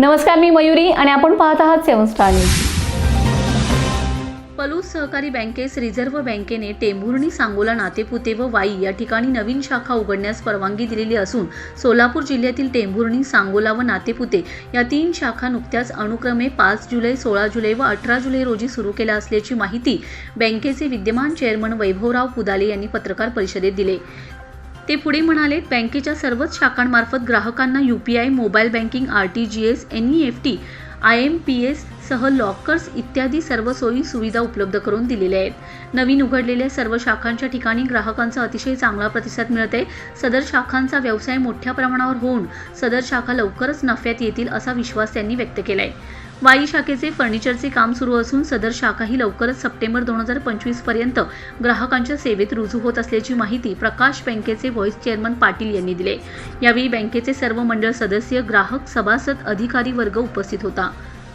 नमस्कार मी मयुरी आणि आपण पाहत आहात सेवन स्टार न्यूज. पलूस सहकारी बँकेस रिझर्व्ह बँकेने टेंभुर्णी सांगोला नातेपुते व वाई या ठिकाणी नवीन शाखा उघडण्यास परवानगी दिलेली असून सोलापूर जिल्ह्यातील टेंभुर्णी सांगोला व नातेपुते या तीन शाखा नुकत्याच अनुक्रमे पाच जुलै सोळा जुलै व अठरा जुलै रोजी सुरू केल्या असल्याची माहिती बँकेचे विद्यमान चेअरमन वैभवराव पुदाले यांनी पत्रकार परिषदेत दिले. ते पुढे म्हणाले बँकेच्या सर्वच शाखांमार्फत ग्राहकांना UPI mobile banking R T G S N E F T I M P S सह लॉकर्स इत्यादी सर्व सोयी सुविधा उपलब्ध करून दिलेल्या आहेत. नवीन उघडलेल्या सर्व शाखांच्या ठिकाणी ग्राहकांचा अतिशय चांगला प्रतिसाद मिळत आहे सदर शाखांचा व्यवसाय मोठ्या प्रमाणावर होऊन सदर शाखा लवकरच नफ्यात येतील असा विश्वास त्यांनी व्यक्त केला आहे वाई शाखेचे फर्निचरचे काम सुरू असून सदर शाखाही लवकरच सप्टेंबर दोन हजार पंचवीसपर्यंत ग्राहकांच्या सेवेत रुजू होत असल्याची माहिती प्रकाश बँकेचे व्हाईस चेअरमन पाटील यांनी दिले यावेळी बँकेचे सर्व मंडळ सदस्य ग्राहक सभासद अधिकारी वर्ग उपस्थित होता.